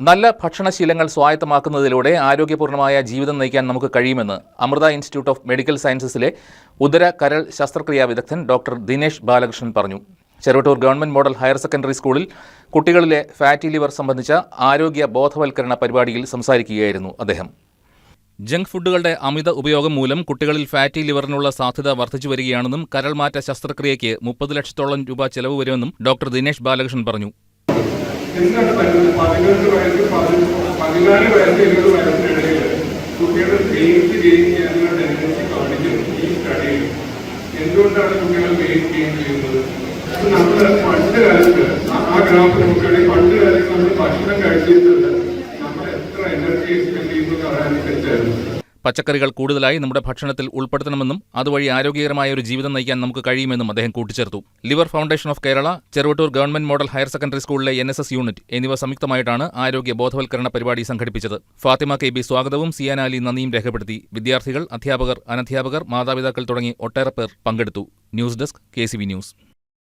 നല്ല ഭക്ഷണശീലങ്ങൾ സ്വായത്തമാക്കുന്നതിലൂടെ ആരോഗ്യപൂർണമായ ജീവിതം നയിക്കാൻ നമുക്ക് കഴിയുമെന്ന് അമൃത ഇൻസ്റ്റിറ്റ്യൂട്ട് ഓഫ് മെഡിക്കൽ സയൻസസിലെ ഉദര കരൾ ശസ്ത്രക്രിയാ വിദഗ്ധൻ ഡോക്ടർ ദിനേശ് ബാലകൃഷ്ണൻ പറഞ്ഞു. Cheruvattur government model higher secondary സ്കൂളിൽ കുട്ടികളിലെ ഫാറ്റി ലിവർ സംബന്ധിച്ച ആരോഗ്യ ബോധവൽക്കരണ പരിപാടിയിൽ സംസാരിക്കുകയായിരുന്നു അദ്ദേഹം. ജങ്ക് ഫുഡുകളുടെ അമിത ഉപയോഗം മൂലം കുട്ടികളിൽ ഫാറ്റി ലിവറിനുള്ള സാധ്യത വർദ്ധിച്ചു വരികയാണെന്നും കരൾമാറ്റ ശസ്ത്രക്രിയയ്ക്ക് മുപ്പത് ലക്ഷത്തോളം രൂപ ചെലവ് വരുമെന്നും ഡോക്ടർ ദിനേശ് ബാലകൃഷ്ണൻ പറഞ്ഞു. എന്താണ് പറയുന്നത്? പതിനൊന്ന് വയസ്സ് പതിന- പതിനാല് വയസ്സ് ഇരുപത് വയസ്സിനിടയിൽ കുട്ടികളുടെ വെയിറ്റ് ഗെയിൻ ചെയ്യാനുള്ള ടെൻഡൻസി കാണിക്കും ഈ സ്റ്റഡിയിൽ എന്തുകൊണ്ടാണ് കുട്ടികൾ വെയിറ്റ് ഗെയിൻ ചെയ്യുന്നത്? നമ്മൾ പണ്ട് കാലത്ത് ആ- ഗ്രാഫ് നോക്കുകയാണെങ്കിൽ പണ്ട് കാലത്ത് നമ്മൾ ഭക്ഷണം കഴിച്ചിട്ടുണ്ട്. നമ്മൾ എത്ര എനർജി എക്സ്പെൻഡ് ചെയ്യുന്നു അതനുസരിച്ചായിരുന്നു പച്ചക്കറികൾ കൂടുതലായി നമ്മുടെ ഭക്ഷണത്തിൽ ഉൾപ്പെടുത്തണമെന്നും അതുവഴി ആരോഗ്യകരമായ ഒരു ജീവിതം നയിക്കാൻ നമുക്ക് കഴിയുമെന്നും അദ്ദേഹം കൂട്ടിച്ചേർത്തു. Liver foundation of Kerala Cheruvattur government model higher secondary സ്കൂളിലെ എൻ യൂണിറ്റ് എന്നിവ സംയുക്തമായിട്ടാണ് ആരോഗ്യ ബോധവൽക്കരണ പരിപാടി സംഘടിപ്പിച്ചത്. ഫാത്തിമ കെ ബി സ്വാഗതവും സിയാൻ അലി നന്ദിയും രേഖപ്പെടുത്തി. വിദ്യാർത്ഥികൾ അധ്യാപകർ അനധ്യാപകർ മാതാപിതാക്കൾ തുടങ്ങി ഒട്ടേറെ പേർ പങ്കെടുത്തു. News desk K news.